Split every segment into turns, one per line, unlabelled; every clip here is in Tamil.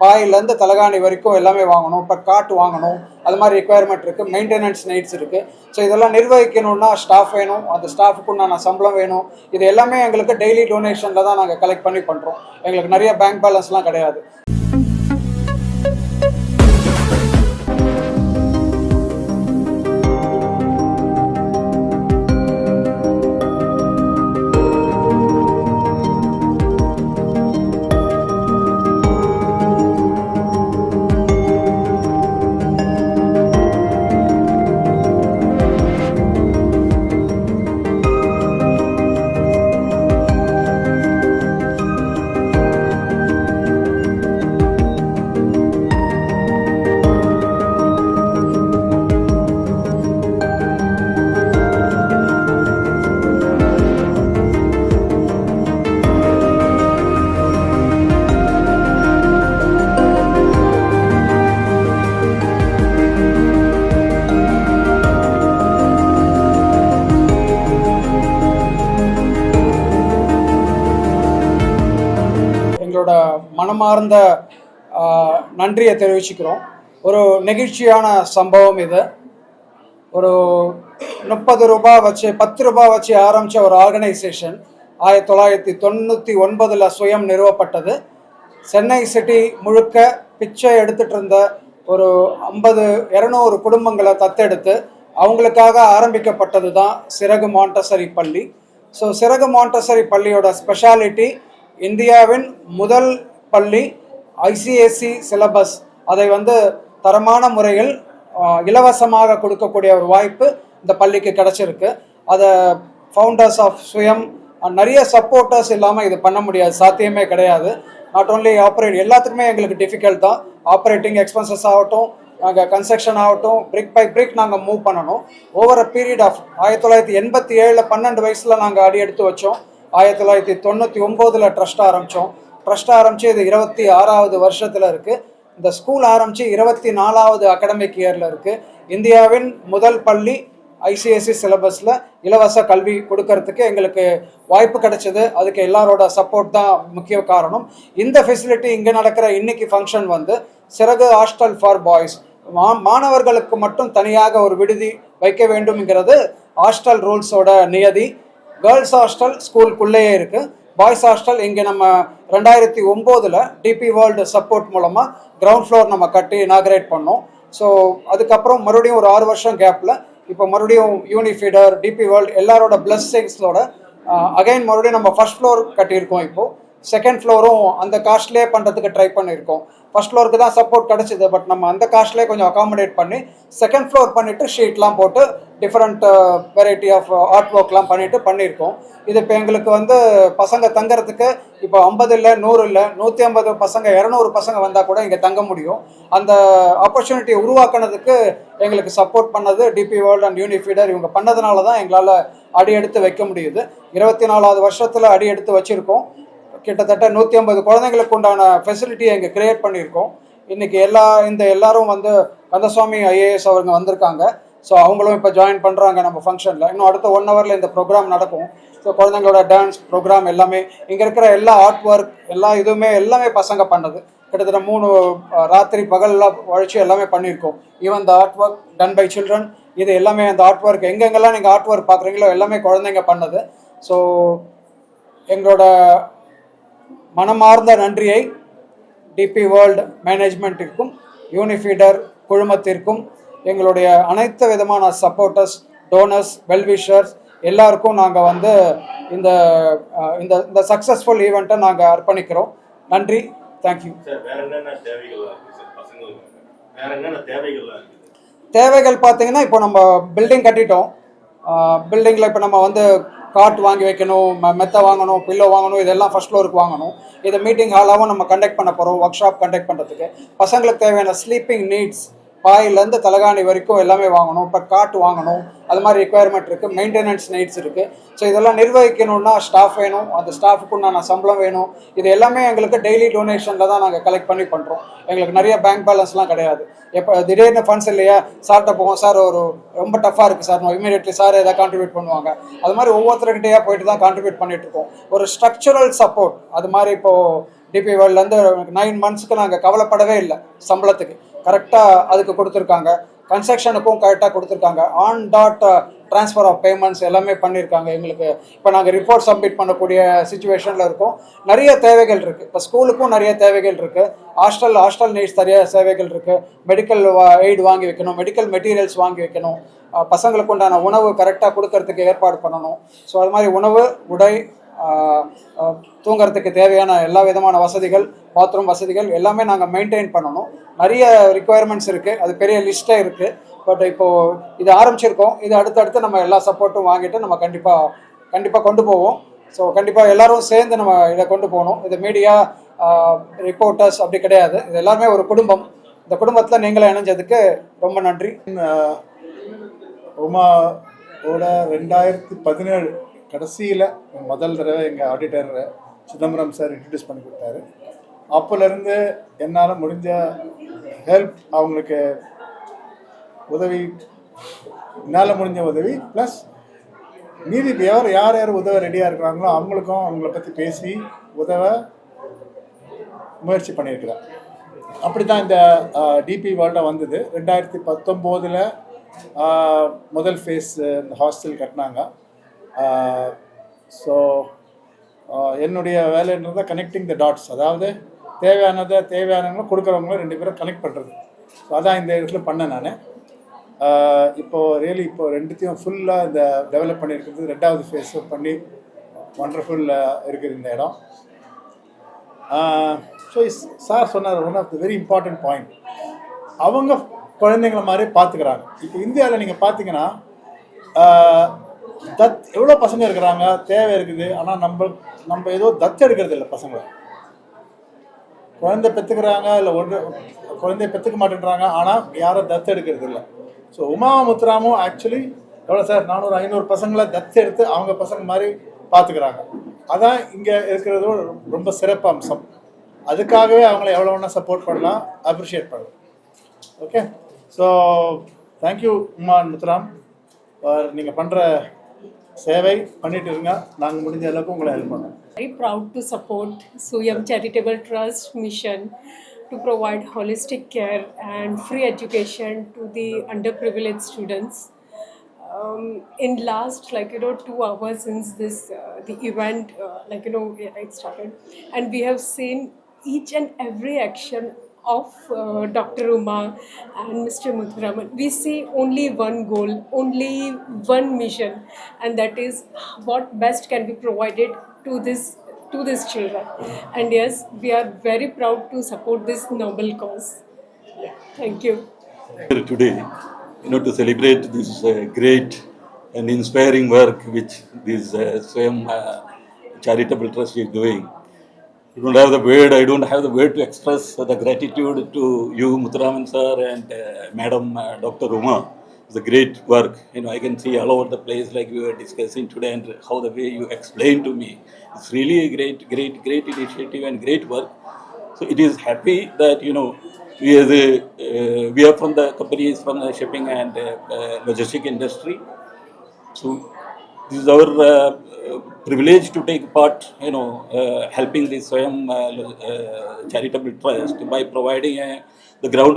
பாயிலேருந்து தலகாணி வரைக்கும் எல்லாமே வாங்கணும் இப்போ காட்டு வாங்கணும் அது மாதிரி ரெக்குயர்மெண்ட் இருக்குது மெயின்டெனன்ஸ் நீட்ஸ் இருக்குது ஸோ இதெல்லாம் நிர்வகிக்கணும்னா ஸ்டாஃப் வேணும் அந்த ஸ்டாஃபுக்கும் நான் சம்பளம் வேணும். இது எல்லாமே எங்களுக்கு டெய்லி டொனேஷனில் தான் நாங்கள் கலெக்ட் பண்ணி பண்ணுறோம் எங்களுக்கு நிறைய பேங்க் பேலன்ஸ்லாம் கிடையாது. மனமார்ந்த நன்றியை தெரிவிச்சுக்கிறோம். ஒரு நெகிழ்ச்சியான சம்பவம் இது. ஒரு முப்பது ரூபாய் வச்சு பத்து ரூபாய் வச்சு ஆரம்பித்த ஒரு ஆர்கனைசேஷன் ஆயிரத்தி தொள்ளாயிரத்தி தொண்ணூற்றி ஒன்பதில் சுயம் நிறுவப்பட்டது. சென்னை சிட்டி முழுக்க பிச்சை எடுத்துகிட்டு இருந்த ஒரு ஐம்பது இரநூறு குடும்பங்களை தத்தெடுத்து அவங்களுக்காக ஆரம்பிக்கப்பட்டது தான் சிறகு மாண்டசரி பள்ளி. ஸோ சிறகு மாண்டசரி பள்ளியோட ஸ்பெஷாலிட்டி இந்தியாவின் முதல் பள்ளி ஐசிஎஸ்சி சிலபஸ் அதை வந்து தரமான முறையில் இலவசமாக கொடுக்கக்கூடிய ஒரு வாய்ப்பு இந்த பள்ளிக்கு கிடச்சிருக்கு. அதை ஃபவுண்டர்ஸ் ஆஃப் சுயம் நிறைய சப்போர்ட்டர்ஸ் இல்லாமல் இது பண்ண முடியாது சாத்தியமே கிடையாது. நாட் ஓன்லி ஆப்ரேட் எல்லாத்துக்குமே எங்களுக்கு டிஃபிகல்ட் தான். ஆப்ரேட்டிங் எக்ஸ்பென்சஸ் ஆகட்டும் நாங்கள் கன்ஸ்ட்ரக்ஷன் ஆகட்டும் பிரிக் பை பிரிக் நாங்கள் மூவ் பண்ணணும். ஓவர் அ பீரியட் ஆஃப் ஆயிரத்தி தொள்ளாயிரத்தி எண்பத்தி ஏழில் பன்னெண்டு வயசில் நாங்கள் அடி எடுத்து வச்சோம். ஆயிரத்தி தொள்ளாயிரத்தி தொண்ணூற்றி ஒம்போதில் ட்ரஸ்ட் ஆரம்பித்தோம் ட்ரஸ்ட் ஆரம்பித்து இது இருபத்தி ஆறாவது வருஷத்தில் இருக்குது இந்த ஸ்கூல் ஆரம்பித்து இருபத்தி நாலாவது அகடமிக் இயரில் இருக்குது இந்தியாவின் முதல் பள்ளி ஐசிஎஸ்சி சிலபஸில் இலவச கல்வி கொடுக்கறதுக்கு எங்களுக்கு வாய்ப்பு கிடைச்சது. அதுக்கு எல்லாரோட சப்போர்ட் தான் முக்கிய காரணம். இந்த ஃபெசிலிட்டி இங்கே நடக்கிற இன்னைக்கு ஃபங்க்ஷன் வந்து சிறகு ஹாஸ்டல் ஃபார் பாய்ஸ் மா மாணவர்களுக்கு மட்டும் தனியாக ஒரு விடுதி வைக்க வேண்டும்ங்கிறது ஹாஸ்டல் ரூல்ஸோட நியதி. கேர்ள்ஸ் ஹாஸ்டல் ஸ்கூலுக்குள்ளேயே இருக்குது பாய்ஸ் ஹாஸ்டல் இங்கே நம்ம ரெண்டாயிரத்தி ஒம்போதில் டிபி வேர்ல்டு சப்போர்ட் மூலமாக கிரவுண்ட் ஃப்ளோர் நம்ம கட்டி இனாகிரேட் பண்ணோம். ஸோ அதுக்கப்புறம் மறுபடியும் ஒரு ஆறு வருஷம் கேப்பில் இப்போ மறுபடியும் யூனிஃபீடர் டிபி வேர்ல்டு எல்லாரோட பிளஸ்ஸிங்ஸோட அகைன் மறுபடியும் நம்ம ஃபர்ஸ்ட் ஃப்ளோர் கட்டியிருக்கோம் இப்போது செகண்ட் ஃப்ளோரும் அந்த காஸ்ட்லேயே பண்ணுறதுக்கு ட்ரை பண்ணியிருக்கோம். ஃபர்ஸ்ட் ஃப்ளோருக்கு தான் சப்போர்ட் கிடச்சிது பட் நம்ம அந்த காஸ்ட்லேயே கொஞ்சம் அகாமடேட் பண்ணி செகண்ட் ஃப்ளோர் பண்ணிவிட்டு ஷீட்லாம் போட்டு டிஃப்ரெண்ட் வெரைட்டி ஆஃப் ஆர்ட் ஒர்க்லாம் பண்ணிட்டு பண்ணியிருக்கோம். இது இப்போ எங்களுக்கு வந்து பசங்க தங்குறதுக்கு இப்போ ஐம்பது இல்லை நூறு இல்லை நூற்றி ஐம்பது பசங்க இரநூறு பசங்க வந்தால் கூட இங்கே தங்க முடியும். அந்த ஆப்பர்ச்சுனிட்டியை உருவாக்குனதுக்கு எங்களுக்கு சப்போர்ட் பண்ணது டிபி வேர்ல்ட் அண்ட் யூனிஃபீடர் இவங்க பண்ணதுனால தான் எங்களால் அடி எடுத்து வைக்க முடியுது. இருபத்தி நாலாவது வருஷத்தில் அடி எடுத்து வச்சுருக்கோம். கிட்டத்தட்ட நூற்றி ஐம்பது குழந்தைங்களுக்கு உண்டான ஃபெசிலிட்டியை இங்கே கிரியேட் பண்ணியிருக்கோம். இன்றைக்கி எல்லா இந்த எல்லாரும் வந்து கந்தசுவாமி ஐஏஎஸ் அவங்க வந்திருக்காங்க. ஸோ அவங்களும் இப்போ ஜாயின் பண்ணுறாங்க நம்ம ஃபங்க்ஷனில் இன்னும் அடுத்த ஒன் ஹவரில் இந்த ப்ரோக்ராம் நடக்கும். ஸோ குழந்தைங்களோட டான்ஸ் ப்ரோக்ராம் எல்லாமே இங்கே இருக்கிற எல்லா ஆர்ட் ஒர்க் எல்லா இதுவுமே எல்லாமே பசங்க பண்ணது. கிட்டத்தட்ட மூணு ராத்திரி பகல்லாம் உழைச்சி எல்லாமே பண்ணியிருக்கோம். Even the art work done by children இது எல்லாமே அந்த ஆர்ட் ஒர்க் எங்கெங்கெல்லாம் நீங்கள் ஆர்ட் ஒர்க் பார்க்குறீங்களோ எல்லாமே குழந்தைங்க பண்ணது. ஸோ எங்களோட மனமார்ந்த நன்றியை டிபி வேர்ல்டு மேனேஜ்மெண்ட்டிற்கும் யூனிஃபீடர் குழுமத்திற்கும் எங்களுடைய அனைத்து விதமான சப்போர்ட்டர்ஸ் டோனர்ஸ் வெல்விஷர்ஸ் எல்லாருக்கும் நாங்கள் வந்து இந்த இந்த இந்த சக்ஸஸ்ஃபுல் ஈவெண்ட்டை நாங்கள் அர்ப்பணிக்கிறோம். நன்றி. தேங்க்யூ தேவைகள் பார்த்தீங்கன்னா இப்போ நம்ம பில்டிங் கட்டிட்டோம். பில்டிங்கில் இப்போ நம்ம வந்து காட் வாங்கி வைக்கணும் ம- மெத்தை வாங்கணும் பில்லோ வாங்கணும் இதெல்லாம் ஃபர்ஸ்ட் ஃப்ளோருக்கு வாங்கணும். இதை மீட்டிங் ஹாலாகவும் நம்ம கண்டக்ட் பண்ண போகிறோம் ஒர்க் ஷாப் கண்டக்ட் பண்ணுறதுக்கு பசங்களுக்கு தேவையான ஸ்லீப்பிங் நீட்ஸ் பாயிலேருந்து தலகாணி வரைக்கும் எல்லாமே வாங்கணும் இப்போ காட்டு வாங்கணும் அது மாதிரி ரெக்குவயர்மெண்ட் இருக்குது மெயின்டெனன்ஸ் நைட்ஸ் இருக்குது ஸோ இதெல்லாம் நிர்வகிக்கணும்னா ஸ்டாஃப் வேணும் அந்த ஸ்டாஃபுக்கு உண்டான சம்பளம் வேணும். இது எல்லாமே எங்களுக்கு டெய்லி டொனேஷனில் தான் நாங்கள் கலெக்ட் பண்ணி பண்ணுறோம் எங்களுக்கு நிறைய பேங்க் பேலன்ஸ்லாம் கிடையாது. எப்போ திடீர்னு ஃபண்ட்ஸ் இல்லையா? சார்கிட்ட போவோம் சார் ஒரு ரொம்ப டஃப்பாக இருக்குது சார் இமீடியட்லி சார் எதாவது கான்ட்ரிபியூட் பண்ணுவாங்க. அது மாதிரி ஒவ்வொருத்தருக்கிட்டையாக போயிட்டு தான் கான்ட்ரிபியூட் பண்ணிட்டு இருக்கோம். ஒரு ஸ்ட்ரக்சரல் சப்போர்ட் அது மாதிரி இப்போது டிபி வேர்ல்ட்லேருந்து நைன் மந்த்ஸ்க்கு நாங்கள் கவலைப்படவே இல்லை சம்பளத்துக்கு. கரெக்டாக அதுக்கு கொடுத்துருக்காங்க. கன்ஸ்ட்ரக்ஷனுக்கும் கரெக்டாக கொடுத்துருக்காங்க. On dot transfer uh, of payments எல்லாமே பண்ணியிருக்காங்க எங்களுக்கு. இப்போ நாங்கள் ரிப்போர்ட் சப்மிட் பண்ணக்கூடிய சுச்சுவேஷனில் இருக்கோம். நிறைய தேவைகள் இருக்குது இப்போ ஸ்கூலுக்கும் நிறைய தேவைகள் இருக்குது ஹாஸ்டல் ஹாஸ்டல் நீட்ஸ் நிறைய சேவைகள் இருக்குது மெடிக்கல் எய்டு வாங்கி வைக்கணும். மெடிக்கல் மெட்டீரியல்ஸ் வாங்கி வைக்கணும். பசங்களுக்கு உண்டான உணவு கரெக்டாக கொடுக்கறதுக்கு ஏற்பாடு பண்ணணும். ஸோ அது மாதிரி உணவு உடை தூங்குறதுக்கு தேவையான எல்லா விதமான வசதிகள் பாத்ரூம் வசதிகள் எல்லாமே நாங்கள் மெயின்டைன் பண்ணணும். நிறைய ரிக்குவயர்மெண்ட்ஸ் இருக்குது அது பெரிய லிஸ்ட்டே இருக்குது பட் இப்போது இது ஆரம்பிச்சிருக்கோம். இது அடுத்தடுத்து நம்ம எல்லா சப்போர்ட்டும் வாங்கிட்டு நம்ம கண்டிப்பாக கண்டிப்பாக கொண்டு போவோம். ஸோ கண்டிப்பாக எல்லாரும் சேர்ந்து நம்ம இதை கொண்டு போகணும். இது மீடியா ரிப்போர்ட்டர்ஸ் அப்படி கிடையாது. இது எல்லாருமே ஒரு குடும்பம். இந்த குடும்பத்தில் நீங்களும் இணைஞ்சதுக்கு ரொம்ப நன்றி.
உமாவோட ரெண்டாயிரத்தி பதினேழு கடைசியில் முதல் தடவை எங்கள் ஆடிட்டர் சிதம்பரம் சார் இன்ட்ரடியூஸ் பண்ணி கொடுத்தாரு. அப்போலேருந்து என்னால் முடிஞ்ச ஹெல்ப் அவங்களுக்கு உதவி என்னால் முடிஞ்ச உதவி ப்ளஸ் மீதி யார் யார் யார் உதவ ரெடியாக இருக்கிறாங்களோ அவங்களுக்கும் அவங்கள பற்றி பேசி உதவ முயற்சி பண்ணியிருக்கிறேன். அப்படி தான் இந்த டிபி வேர்ல்டாக வந்தது. ரெண்டாயிரத்தி பத்தொம்போதில் முதல் ஃபேஸ் இந்த ஹாஸ்டல் கட்டினாங்க. ஸோ என்னுடைய வேலைன்றது கனெக்டிங் த டாட்ஸ் அதாவது தேவையானதை தேவையானவங்களும் கொடுக்குறவங்களும் ரெண்டு பேரும் கனெக்ட் பண்ணுறது ஸோ அதான் இந்த இடத்துல பண்ணேன் நான். இப்போது ரியலி இப்போது ரெண்டுத்தையும் ஃபுல்லாக இந்த டெவலப் பண்ணியிருக்கிறது ரெண்டாவது ஃபேஸ் பண்ணி ஒண்டர்ஃபுல்லாக இருக்குது இந்த இடம். ஸோ சார் சொன்னார் one of the very important point அவங்க குழந்தைங்கள மாதிரி பார்த்துக்கிறாங்க. இப்போ இந்தியாவில் நீங்கள் பார்த்தீங்கன்னா தத் எவ்வளோ பசங்க இருக்கிறாங்க? தேவை இருக்குது. ஆனால் நம்ம நம்ம ஏதோ தத்து எடுக்கிறது இல்லை பசங்களை குழந்தை பெற்றுக்கிறாங்க இல்லை ஒன்று குழந்தைய பெற்றுக்க மாட்டேன்றாங்க. ஆனால் யாரும் தத்து எடுக்கிறது இல்லை. ஸோ உமா முத்துராமும் ஆக்சுவலி எவ்வளோ சார்? நானூறு ஐநூறு பசங்களை தத்து எடுத்து அவங்க பசங்க மாதிரி பார்த்துக்கிறாங்க. அதான் இங்கே இருக்கிறதோ ரொம்ப சிறப்பு அம்சம் அதுக்காகவே அவங்கள எவ்வளோ வேணால் சப்போர்ட் பண்ணலாம். அப்ரிஷியேட் பண்ணலாம். Okay so thank you Uma Muthuram. நீங்கள் பண்ணுற சேவை பண்ணிட்டு இருங்க நாங்கள் முடிஞ்ச அளவுக்கு உங்களை ஹெல்ப் பண்ணுறோம்
very proud to support Suyam Charitable Trust mission to provide holistic care and free education to the underprivileged students. Um, in last like you know two hours since this uh, the event uh, like you know it started and we have seen each and every action of uh, Dr. Uma and Mr. Muthuraman. We see only one goal, only one mission, and that is what best can be provided to this to these children. And yes, we are very proud to support this noble cause. Thank you.
today, you know, to celebrate this uh, great and inspiring work which this uh, Swayam uh, charitable trust is doing. I don't have the word. I don't have the word to express the gratitude to you, Muthuraman sir, and uh, Madam uh, Dr. Uma. A great work. You know, I can see all over the place, like we were discussing today, and how the way you explained to me. It's really a great, great, great initiative and great work. So it is happy that you know we are the uh, we are from the companies from the shipping and uh, uh, logistic industry. So this is our uh, privilege to take part, you know, uh, helping the Swayam uh, uh, charitable trust by providing a, the ground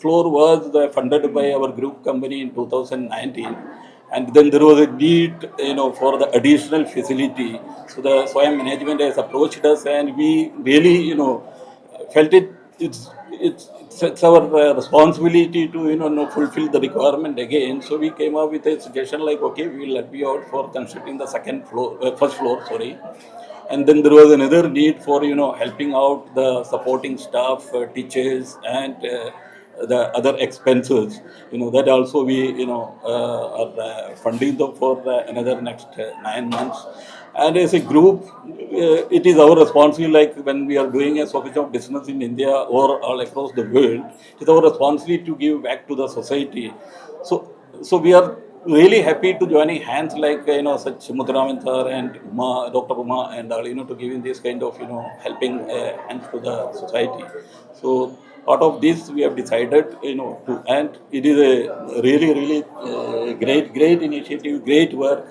floor was uh, funded by our group company in 2019 and then there was a need you know for the additional facility. So the Swayam management has approached us and we really you know felt it it's it's it's, our uh, responsibility to you know, know fulfill the requirement again. So we came up with a suggestion like okay we will let you out for constructing the second floor uh, first floor sorry. And then there was another need for you know helping out the supporting staff uh, teachers and uh, the other expenses you know that also we you know uh, are uh, funding them for uh, another next nine months and as a group it is our responsibility like when we are doing a sophisticated of business in india or all across the world it is our responsibility to give back to the society so so we are really happy to joining hands like you know such Muthuraman sir and Uma, Dr. Uma and all you know to giving this kind of you know helping uh, hands to the society. So out of this we have decided you know to and it is a really really uh, great great initiative, great work.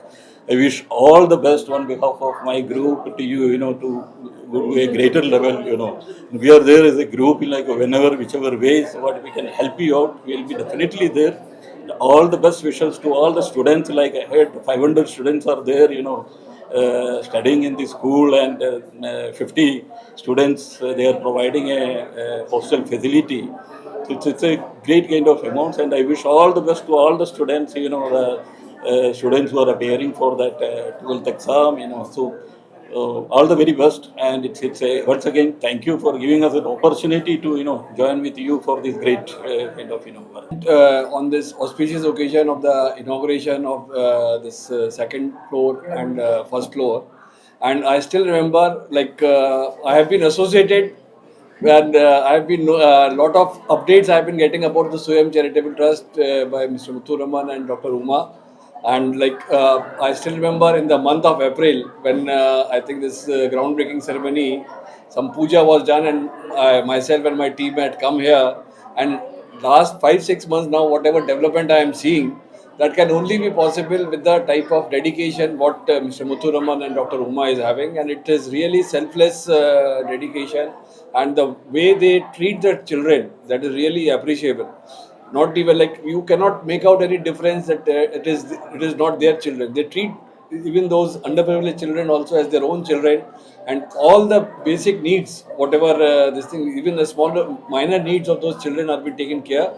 I wish all the best on behalf of my group to you, you know, to a greater level, you know. We are there as a group, like whenever, whichever ways, what we can help you out, we'll be definitely there. All the best wishes to all the students, like I heard 500 students are there, you know, studying in the school and uh, uh, 50 students, uh, they are providing a, a hostel facility. So it's, it's a great kind of amounts and I wish all the best to all the students, you know, the uh, students who are appearing for that uh, 12th exam, you know, so uh, all the very best and it's, it's a, once again, thank you for giving us an opportunity to, you know, join with you for this great uh, kind of, you know, work.
uh, on this auspicious occasion of the inauguration of uh, this uh, second floor and uh, first floor and i still remember like uh, i have been associated and uh, i have been a lot of updates i have been getting about the Suyam charitable trust uh, by mr muthuraman and dr uma and like uh, i still remember in the month of april when uh, i think this uh, groundbreaking ceremony some puja was done and I, myself and my team had come here. And last five six months now whatever development i am seeing that can only be possible with the type of dedication what uh, mr muthuraman and dr uma is having. And it is really selfless uh, dedication. And the way they treat the children that is really appreciable not even like you cannot make out any difference that uh, it is it is not their children. They treat even those underprivileged children also as their own children and all the basic needs whatever uh, this thing even the smaller minor needs of those children are being taken care.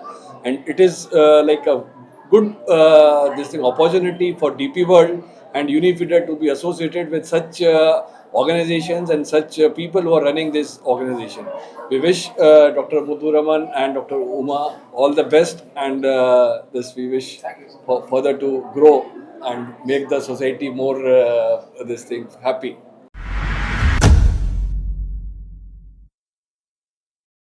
And it is uh, like a good uh, this thing opportunity for dp world and unifeeder to be associated with such uh, organizations and such uh, people who are running this organization. We wish uh, dr. Muthuraman and dr. Uma all the best and uh, this we wish for further to grow and make the society more uh, this thing happy